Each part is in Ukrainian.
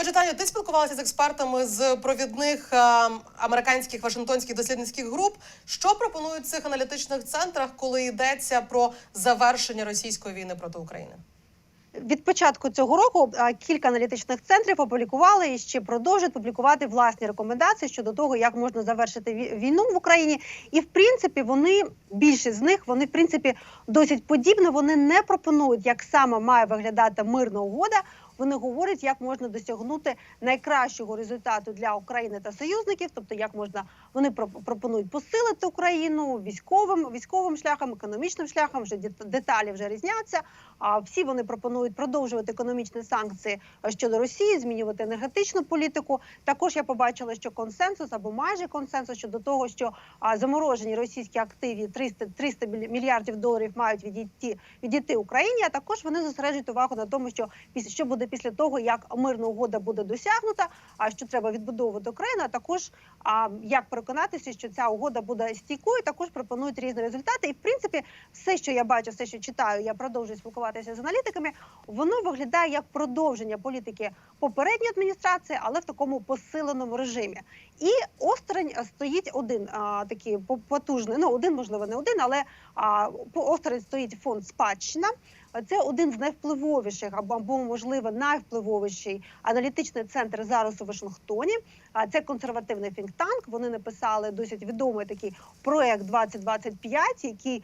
Отже, Таню, ти спілкувалася з експертами з провідних е, американських вашингтонських дослідницьких груп. Що пропонують в цих аналітичних центрах, коли йдеться про завершення російської війни проти України? Від початку цього року кілька аналітичних центрів опублікували і ще продовжують публікувати власні рекомендації щодо того, як можна завершити війну в Україні. І в принципі, вони більшість з них вони в принципі досить подібно. Вони не пропонують, як саме має виглядати мирна угода. Вони говорять, як можна досягнути найкращого результату для України та союзників, тобто як можна вони проп- пропонують посилити Україну військовим військовим шляхом, економічним шляхом. Вже дет- деталі вже різняться. А всі вони пропонують продовжувати економічні санкції е, щодо Росії, змінювати енергетичну політику. Також я побачила, що консенсус або майже консенсус щодо того, що заморожені російські активи 300, 300 міль- мільярдів доларів мають відійти відійти Україні. А також вони зосереджують увагу на тому, що що буде після того, як мирна угода буде досягнута, а що треба відбудовувати Україну. А також а, як переконатися, що ця угода буде стійкою. Також пропонують різні результати. І в принципі, все, що я бачу, все, що читаю, я продовжую спілкуватися з аналітиками. Воно виглядає як продовження політики попередньої адміністрації, але в такому посиленому режимі. І осторонь стоїть один а, такий по- потужний, ну один, можливо, не один, але а, по осторонь стоїть фонд спадщина. Це один з найвпливовіших або, можливо найвпливовіший аналітичний центр зараз у Вашингтоні. А це консервативний фінктанк. Вони написали досить відомий такий проект 2025, який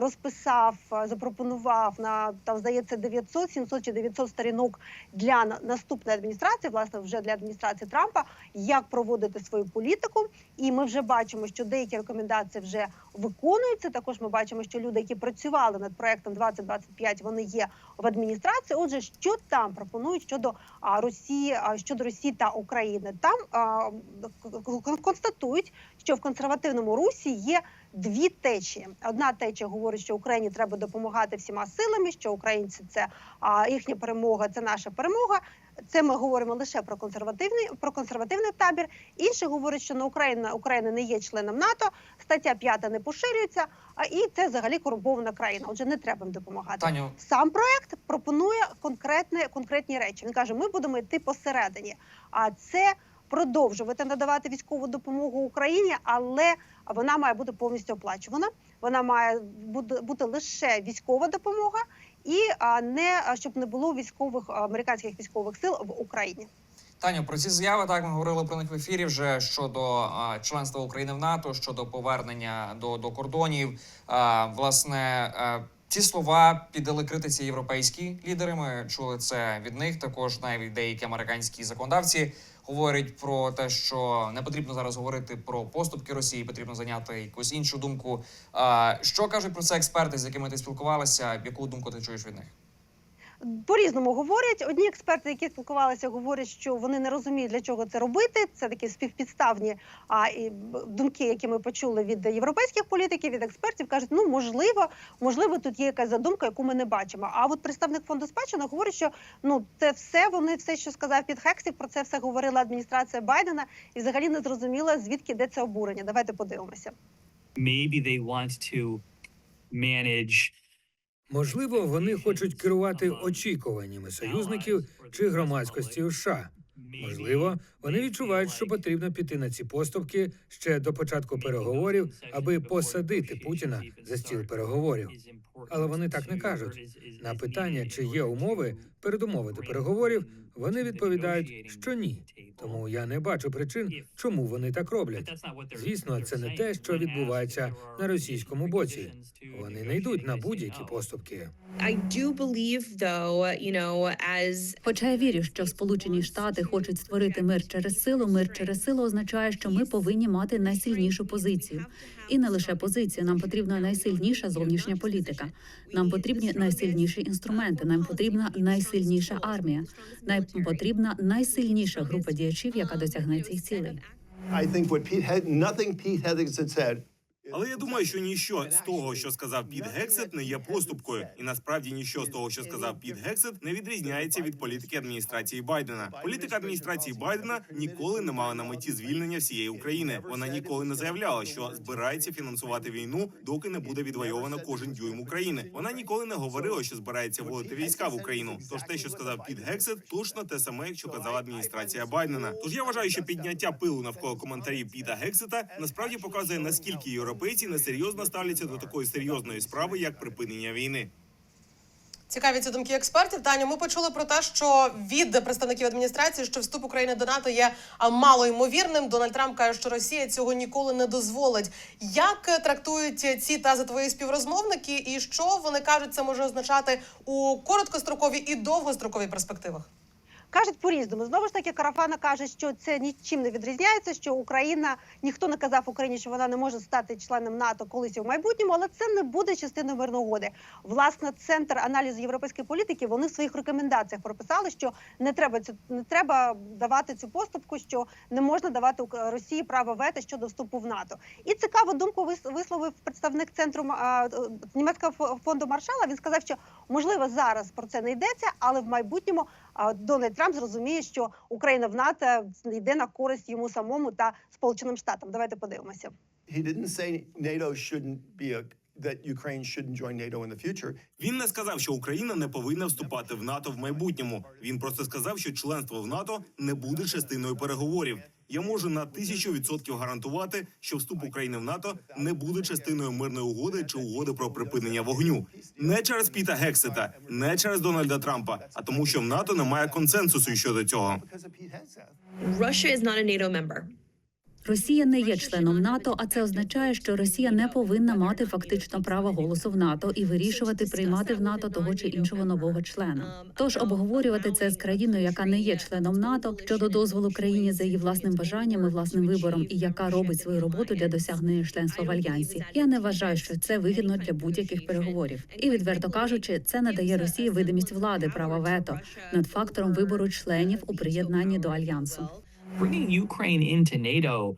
розписав, запропонував на там здається 900, 700 чи 900 сторінок для наступної адміністрації, власне, вже для адміністрації Трампа, як проводити свою політику. І ми вже бачимо, що деякі рекомендації вже виконуються. Також ми бачимо, що люди, які працювали над проектом 2025, вони є в адміністрації. Отже, що там пропонують щодо Росії, щодо Росії та України, там а, констатують, що в консервативному русі є дві течії. Одна течія говорить, що Україні треба допомагати всіма силами, що українці це а, їхня перемога, це наша перемога. Це ми говоримо лише про консервативний про консервативний табір. Інші говорять, що на Україна Україна не є членом НАТО, стаття 5 не поширюється. А і це взагалі корумпована країна. Отже, не треба їм допомагати. Таню, Сам проект пропонує конкретне конкретні речі. Він каже: ми будемо йти посередині. А це продовжувати надавати військову допомогу Україні, але вона має бути повністю оплачувана. Вона має бути, лише військова допомога, і не щоб не було військових американських військових сил в Україні. Таню, про ці заяви так ми говорили про них в ефірі вже щодо а, членства України в НАТО, щодо повернення до, до кордонів. А, власне, а, ці слова піддали критиці європейські лідери. Ми чули це від них. Також навіть деякі американські законодавці говорять про те, що не потрібно зараз говорити про поступки Росії, потрібно зайняти якусь іншу думку. Що кажуть про це експерти, з якими ти спілкувалася? Яку думку ти чуєш від них? По-різному говорять. Одні експерти, які спілкувалися, говорять, що вони не розуміють, для чого це робити. Це такі співпідставні а, і, думки, які ми почули від європейських політиків, від експертів. кажуть, ну можливо, можливо, тут є якась задумка, яку ми не бачимо. А от представник фонду спадщина говорить, що ну це все вони все, що сказав під Хексів, про це все говорила адміністрація Байдена, і взагалі не зрозуміло, звідки йде це обурення. Давайте подивимося. maybe they want to manage Можливо, вони хочуть керувати очікуваннями союзників чи громадськості США. Можливо, вони відчувають, що потрібно піти на ці поступки ще до початку переговорів, аби посадити Путіна за стіл переговорів. Але вони так не кажуть. На питання, чи є умови передумови до переговорів, вони відповідають, що ні. Тому я не бачу причин, чому вони так роблять. Звісно, це не те, що відбувається на російському боці. Вони не йдуть на будь-які поступки. Хоча я вірю, що Сполучені Штати хочуть створити мир через силу. Мир через силу означає, що ми повинні мати найсильнішу позицію, і не лише позиція. Нам потрібна найсильніша зовнішня політика. Нам потрібні найсильніші інструменти. Нам потрібна найсильніша армія. Нам потрібна найсильніша група діячів, яка досягне цих цілей. I Але я думаю, що ніщо з того, що сказав Піт Гексет, не є поступкою, і насправді ніщо з того, що сказав Піт Гексет, не відрізняється від політики адміністрації Байдена. Політика адміністрації Байдена ніколи не мала на меті звільнення всієї України. Вона ніколи не заявляла, що збирається фінансувати війну, доки не буде відвоювано кожен дюйм України. Вона ніколи не говорила, що збирається вводити війська в Україну. Тож те, що сказав Піт Гексет, точно те саме, що казала адміністрація Байдена. Тож я вважаю, що підняття пилу навколо коментарів Піта Гексета насправді показує наскільки європейці несерйозно ставляться до такої серйозної справи, як припинення війни. Цікаві ці думки експертів. Таню, ми почули про те, що від представників адміністрації, що вступ України до НАТО є а, малоймовірним. Дональд Трамп каже, що Росія цього ніколи не дозволить. Як трактують ці тези твої співрозмовники, і що вони кажуть, це може означати у короткостроковій і довгостроковій перспективах? Кажуть по-різному. Знову ж таки, Карафана каже, що це нічим не відрізняється, що Україна ніхто не казав Україні, що вона не може стати членом НАТО колись у майбутньому, але це не буде частиною мирної угоди. Власне, центр аналізу європейської політики вони в своїх рекомендаціях прописали, що не треба цю не треба давати цю поступку, що не можна давати Росії право вето щодо вступу в НАТО. І цікаву думку вис- висловив представник центру а, е, німецького фонду Маршала. Він сказав, що можливо зараз про це не йдеться, але в майбутньому Дональд Трамп зрозуміє, що Україна в НАТО йде на користь йому самому та Сполученим Штатам. Давайте подивимося. He didn't say NATO shouldn't be a that Ukraine shouldn't join NATO in the future. Він не сказав, що Україна не повинна вступати в НАТО в майбутньому. Він просто сказав, що членство в НАТО не буде частиною переговорів. Я можу на тисячу відсотків гарантувати, що вступ України в НАТО не буде частиною мирної угоди чи угоди про припинення вогню. Не через Піта Гексета, не через Дональда Трампа, а тому, що в НАТО немає консенсусу щодо цього. Russia is not a NATO member. Росія не є членом НАТО, а це означає, що Росія не повинна мати фактично право голосу в НАТО і вирішувати приймати в НАТО того чи іншого нового члена. Тож обговорювати це з країною, яка не є членом НАТО, щодо дозволу країні за її власним бажанням і власним вибором, і яка робить свою роботу для досягнення членства в альянсі. Я не вважаю, що це вигідно для будь-яких переговорів. І відверто кажучи, це надає Росії видимість влади права вето над фактором вибору членів у приєднанні до альянсу. Bringing Ukraine into NATO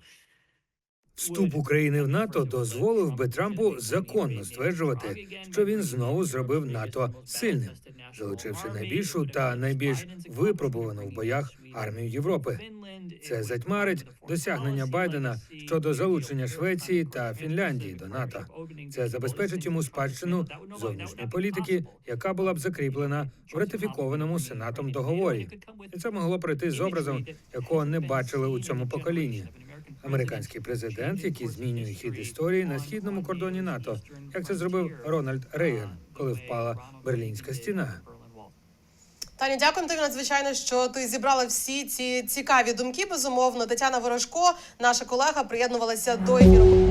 Вступ України в НАТО дозволив би Трампу законно стверджувати, що він знову зробив НАТО сильним, залучивши найбільшу та найбільш випробувану в боях армію Європи. Це затьмарить досягнення Байдена щодо залучення Швеції та Фінляндії до НАТО. Це забезпечить йому спадщину зовнішньої політики, яка була б закріплена в ратифікованому сенатом договорі. І це могло пройти з образом, якого не бачили у цьому поколінні. Американський президент, який змінює хід історії на східному кордоні НАТО, як це зробив Рональд Рейган, коли впала Берлінська стіна. Таня, дякую тобі надзвичайно, що ти зібрала всі ці цікаві думки. Безумовно, Тетяна Ворожко, наша колега, приєднувалася до ефіру.